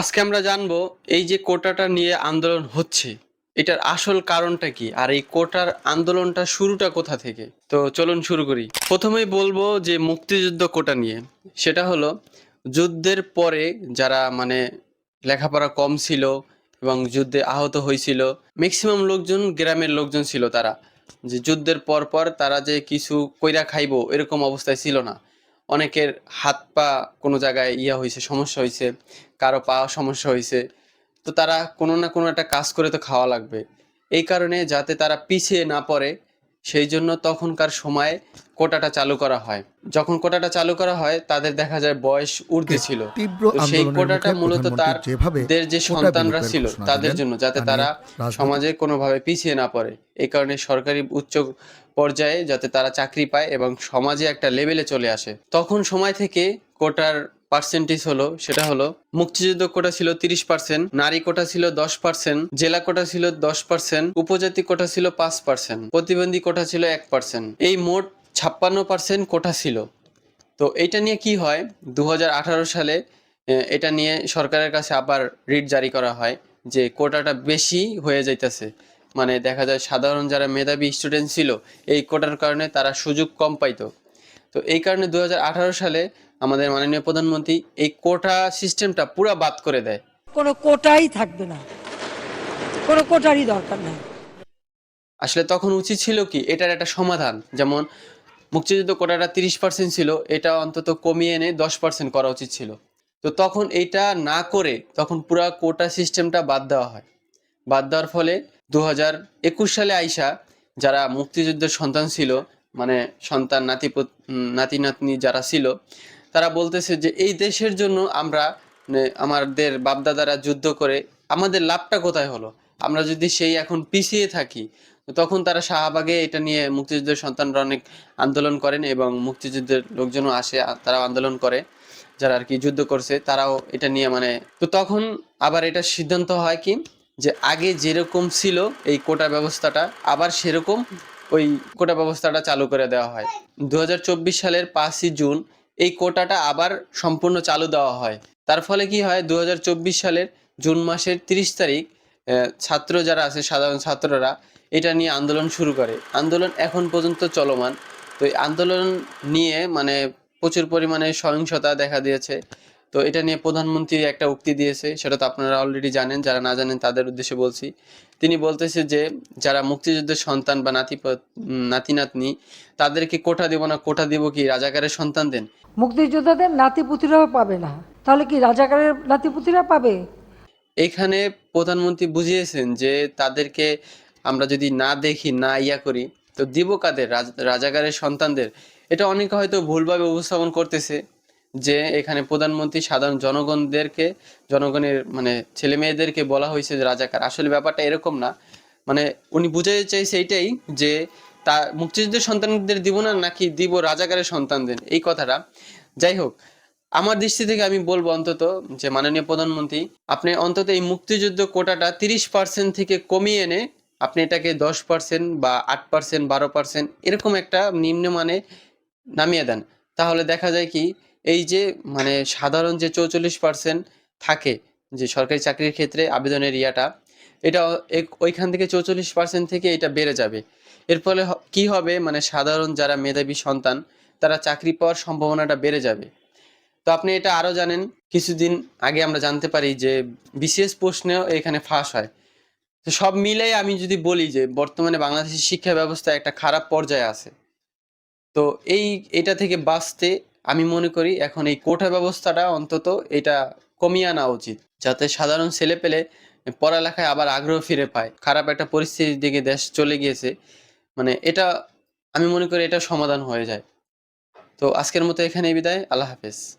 আজকে আমরা জানব এই যে কোটাটা নিয়ে আন্দোলন হচ্ছে, এটার আসল কারণটা কি? আর এই কোটার আন্দোলনটা শুরুটা কোথা থেকে? তো চলুন শুরু করি। প্রথমেই বলব যে মুক্তিযুদ্ধ কোটা নিয়ে, সেটা হলো যুদ্ধের পরে যারা মানে লেখাপড়া কম ছিল এবং যুদ্ধে আহত হয়েছিল ম্যাক্সিমাম লোকজন, গ্রামের লোকজন ছিল তারা। যে যুদ্ধের পর পর তারা যে কিছু কইরা খাইবো, এরকম অবস্থায় ছিল না। অনেকের হাত পা কোনো জায়গায় ইয়া হয়েছে সমস্যা হয়েছে কারও পা সমস্যা হয়েছে তো তারা কোনো না কোনো একটা কাজ করে তো খাওয়া লাগবে। এই কারণে যাতে তারা পিছিয়ে না পড়ে সেই জন্য তখনকার সময়ে কোটাটা চালু করা হয়। যখন কোটাটা চালু করা হয় তাদের দেখা যায় বয়স ঊর্ধ্বে ছিল। সেই কোটাটা মূলত তার দের যে সন্তানরা ছিল তাদের জন্য যাতে তারা সমাজে কোনোভাবে পিছিয়ে না পড়ে। এই কারণে সরকারি উচ্চ পর্যায়ে যাতে তারা চাকরি পায় এবং সমাজে একটা লেভেলে চলে আসে। তখন সময় থেকে কোটার পার্সেন্টেজ হলো, সেটা হলো, মুক্তিযুদ্ধ কোটা ছিল তিরিশ পার্সেন্ট নারী কোটা ছিল দশ পার্সেন্ট জেলা কোটা ছিল দশ পার্সেন্ট উপজাতি কোটা ছিল পাঁচ পার্সেন্ট প্রতিবন্ধী কোটা ছিল এক পার্সেন্ট এই মোট ছাপ্পান্ন পার্সেন্ট কোটা ছিল। তো এটা নিয়ে কি হয়? দুহাজার আঠারো সালে এটা নিয়ে সরকারের কাছে আবার রিট জারি করা হয় যে কোটাটা বেশি হয়ে যাইতেছে। মানে দেখা যায় সাধারণ যারা মেধাবী স্টুডেন্ট ছিল, এই কোটার কারণে তারা সুযোগ কম পাইতো। তো এই কারণে দু হাজার আঠারো সালে আমাদের মাননীয় প্রধানমন্ত্রী এই কোটা সিস্টেমটা পুরো বাদ করে দেয়। কোনো কোটাই থাকবে না। কোনো কোটারই দরকার নাই। আসলে তখন উচিত ছিল কি এটার একটা সমাধান। যেমন মুক্তিযুদ্ধ কোটাটা তিরিশ পার্সেন্ট ছিল এটা অন্তত কমিয়ে এনে দশ পার্সেন্ট করা উচিত ছিল। তো তখন এটা না করে তখন পুরা কোটা সিস্টেমটা বাদ দেওয়া হয়। বাদ দেওয়ার ফলে দু হাজার একুশ সালে আইসা যারা মুক্তিযুদ্ধের সন্তান ছিল মানে সন্তান নাতি নাতি নাতনি যারা ছিল তারা বলতেছে যে এই দেশের জন্য আমরা আমাদের বাপদাদারা যুদ্ধ করে, আমাদের লাভটা কোথায় হলো? আমরা যদি সেই এখন পিছিয়ে থাকি, তখন তারা শাহবাগে এটা নিয়ে মুক্তিযুদ্ধের সন্তানরা অনেক আন্দোলন করেন এবং মুক্তিযুদ্ধের লোকজনও আসে তারা আন্দোলন করে, যারা আর কি যুদ্ধ করছে, তারাও এটা নিয়ে মানে তো তখন আবার এটা সিদ্ধান্ত হয় কি, যে আগে যেরকম ছিল এই কোটা ব্যবস্থাটা, আবার সেরকম ওই কোটা ব্যবস্থাটা চালু করে দেওয়া হয়। দু হাজার চব্বিশ সালের পাঁচই জুন এই কোটাটা আবার সম্পূর্ণ চালু দেওয়া হয়। তার ফলে কি হয়? দু হাজার চব্বিশ সালের জুন মাসের তিরিশ তারিখ ছাত্র যারা আছে, সাধারণ ছাত্ররা, এটা নিয়ে আন্দোলন শুরু করে। আন্দোলন এখন পর্যন্ত চলমান। তো এই আন্দোলন নিয়ে মানে প্রচুর পরিমাণে সহিংসতা দেখা দিয়েছে। তো এটা নিয়ে প্রধানমন্ত্রী একটা উক্তি দিয়েছে, সেটা তো আপনারা অলরেডি জানেন, যারা না জানেন তাদের উদ্দেশ্যে বলছি। তিনি বলতেছে যে, যারা মুক্তিযুদ্ধের সন্তান বা নাতি নাতি নাতনি তাদেরকে কোটা দেব না, কোটা দিব কি? রাজাকারের সন্তান দেন। মুক্তিযোদ্ধাদের নাতিপুতিরাও পাবে না। তাহলে কি রাজাকারের নাতিপুতিরা পাবে? এখানে প্রধানমন্ত্রী বুঝিয়েছেন যে তাদেরকে আমরা যদি না দেখি, না ইয়া করি, তো দিব কাদের? রাজাকারের সন্তানদের। এটা অনেকে হয়তো ভুলভাবে উপস্থাপন করতেছে যে এখানে প্রধানমন্ত্রী সাধারণ জনগণদেরকে, জনগণের মানে ছেলে মেয়েদেরকে বলা হয়েছে যে রাজাকার। আসলে ব্যাপারটা এরকম না। মানে উনি বুঝাতে চাইছে এইটাই যে তা মুক্তিযুদ্ধের সন্তানদের দিব না নাকি দিব রাজাকারের সন্তানদের? এই কথাটা। যাই হোক, আমার দৃষ্টি থেকে আমি বলব অন্তত যে মাননীয় প্রধানমন্ত্রী, আপনি অন্তত এই মুক্তিযুদ্ধ কোটাটা তিরিশ পার্সেন্ট থেকে কমিয়ে এনে আপনি এটাকে দশ পার্সেন্ট বা আট পার্সেন্ট বারো পার্সেন্ট এরকম একটা নিম্নমানে নামিয়ে দেন। তাহলে দেখা যায় কি, এই যে মানে সাধারণ যে চৌচল্লিশ পার্সেন্ট থাকে যে সরকারি চাকরির ক্ষেত্রে আবেদনের ইয়াটা, এটা ওইখান থেকে চৌচল্লিশ পার্সেন্ট থেকে এটা বেড়ে যাবে। এর ফলে কি হবে? মানে সাধারণ যারা মেধাবী সন্তান, তারা চাকরি পাওয়ার সম্ভাবনাটা বেড়ে যাবে। তো আপনি এটা আরও জানেন, কিছুদিন আগে আমরা জানতে পারি যে বিসিএস প্রশ্নেও এখানে ফাঁস হয়। তো সব মিলাই আমি যদি বলি যে বর্তমানে বাংলাদেশের শিক্ষা ব্যবস্থা একটা খারাপ পর্যায়ে আছে। তো এই, এটা থেকে বাঁচতে আমি মনে করি এখন এই কোটা ব্যবস্থাটা অন্তত এটা কমিয়ে আনা উচিত, যাতে সাধারণ ছেলে পেলে পড়ালেখায় আবার আগ্রহ ফিরে পায়। খারাপ একটা পরিস্থিতির দিকে দেশ চলে গিয়েছে। মানে এটা, আমি মনে করি এটা সমাধান হয়ে যায়। তো আজকের মতো এখানেই বিদায়, আল্লাহ হাফেজ।